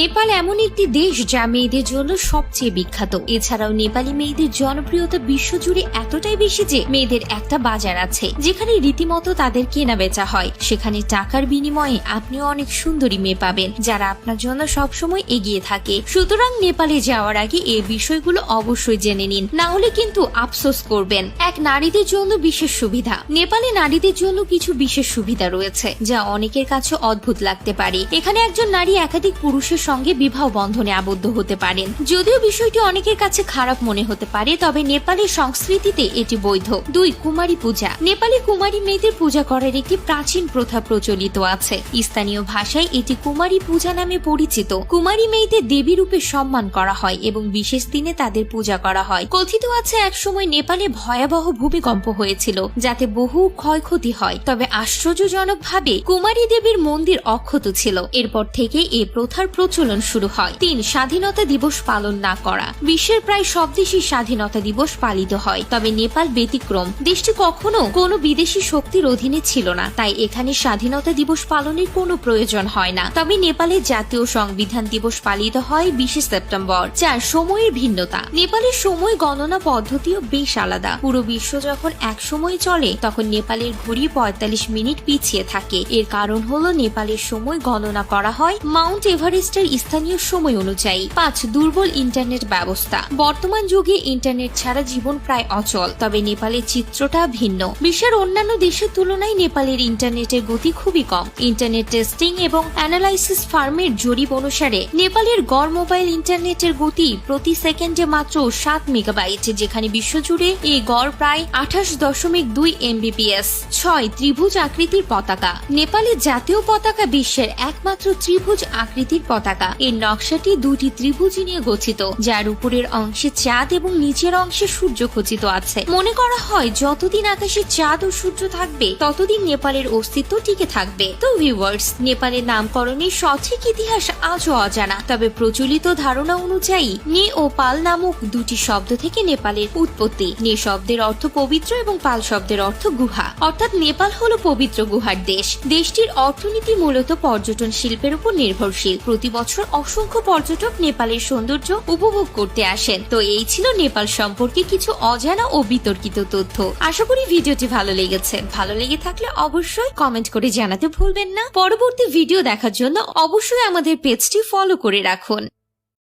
নেপাল এমন একটি দেশ যা মেয়েদের জন্য সবচেয়ে বিখ্যাত। এছাড়াও নেপালি মেয়েদের জনপ্রিয়তা বিশ্বজুড়ে এতটাই বেশি যে মেয়েদের একটা বাজার আছে, যেখানে রীতিমতো তাদের কেনা বেচা হয়। সেখানে টাকার বিনিময়ে আপনিও অনেক সুন্দরী মেয়ে পাবেন, যারা আপনার জন্য সবসময় এগিয়ে থাকে। সুতরাং নেপালে যাওয়ার আগে এই বিষয়গুলো অবশ্যই জেনে নিন, না হলে কিন্তু আফসোস করবেন। এক নারীদের জন্য বিশেষ সুবিধা। নেপালে নারীদের জন্য কিছু বিশেষ সুবিধা রয়েছে, যা অনেকের কাছে অদ্ভুত লাগতে পারে। এখানে একজন নারী একাধিক পুরুষের সঙ্গে বিবাহ বন্ধনে আবদ্ধ হতে পারেন। যদিও বিষয়টি অনেকের কাছে খারাপ মনে হতে পারে, তবে নেপালের সংস্কৃতিতে এটি বৈধ। দুই কুমারী পূজা। নেপালি কুমারী মেয়েদের পূজা করার একটি প্রাচীন প্রথা প্রচলিত আছে। স্থানীয় ভাষায় এটি কুমারী পূজা নামে পরিচিত। কুমারী মেয়েদের দেবী রূপে সম্মান করা হয় এবং বিশেষ দিনে তাদের পূজা করা হয়। কথিত আছে, একসময় নেপালে ভয়াবহ ভূমিকম্প হয়েছিল, যাতে বহু ক্ষয়ক্ষতি হয়। তবে আশ্চর্যজনকভাবে কুমারী দেবীর মন্দির অক্ষত ছিল। এরপর থেকে এই প্রথার প্রচলন শুরু হয়। তিন, স্বাধীনতা দিবস পালন না করা। বিশ্বের প্রায় সব দেশেই স্বাধীনতা দিবস পালিত হয়। তবে নেপাল ব্যতিক্রম। দেশটি কখনো কোনো বিদেশি শক্তির অধীনে ছিল না। তাই এখানে স্বাধীনতা দিবস পালনের কোনো প্রয়োজন হয় না। তবে নেপালের জাতীয় সংবিধান দিবস পালিত হয় বিশে সেপ্টেম্বর। চার সময়ের ভিন্নতা। নেপালের সময় গণনা পদ্ধতিও বেশ আলাদা। পুরো বিশ্ব যখন এক সময় চলে, তখন নেপালের ঘড়ি পঁয়তাল্লিশ মিনিট পিছিয়ে থাকে। এর কারণ হলো নেপালের সময় গণনা করা হয় মাউন্ট এভারেস্টের স্থানীয় সময় অনুযায়ী পাঁচ দুর্বল ইন্টারনেট ব্যবস্থা। বর্তমান যুগে ইন্টারনেট ছাড়া জীবন প্রায় অচল, তবে নেপালের চিত্রটা ভিন্ন। বিশ্বের অন্যান্য দেশের তুলনায় নেপালের ইন্টারনেটের গতি খুবই কম। ইন্টারনেট টেস্টিং এবং অ্যানালাইসিস ফার্মের জরিপ অনুসারে নেপালের গড় মোবাইল ইন্টারনেটের গতি প্রতি সেকেন্ডে মাত্র সাত মেগাবাইট, যেখানে বিশ্বজুড়ে এই গড় প্রায় আঠাশ দশমিক দুই এমবিপিএস, ছয় ত্রিভুজ আকৃতির পতাকা। নেপালের জাতীয় পতাকা বিশ্বের একমাত্র ত্রিভুজ আকৃতির পতাকা। এর নকশাটি দুটি ত্রিভুজ নিয়ে গঠিত, যার উপরের অংশে চাঁদ এবং নিচের অংশে সূর্য খচিত আছে। মনে করা হয়, যতদিন আকাশে চাঁদ ও সূর্য থাকবে, ততদিন নেপালের অস্তিত্ব টিকে থাকবে। তো ভিউয়ার্স নেপালের নামকরণের সঠিক ইতিহাস আজও অজানা। তবে প্রচলিত ধারণা অনুযায়ী, নে ও পাল নামক দুটি শব্দ থেকে নেপালের উৎপত্তি। নে শব্দের অর্থ পবিত্র এবং পাল শব্দের অর্থ গুহা। অর্থাৎ নেপাল হলো পবিত্র গুহার দেশ। দেশটির অর্থনীতি মূলত পর্যটন শিল্পের উপর নির্ভরশীল। প্রতি বছর অসংখ্য পর্যটক নেপালের সৌন্দর্য উপভোগ করতে আসেন। তো এই ছিল নেপাল সম্পর্কে কিছু অজানা ও বিতর্কিত তথ্য। আশা করি ভিডিওটি ভালো লেগেছে। ভালো লেগে থাকলে অবশ্যই কমেন্ট করে জানাতে ভুলবেন না। পরবর্তী ভিডিও দেখার জন্য অবশ্যই আমাদের পেজটি ফলো করে রাখুন।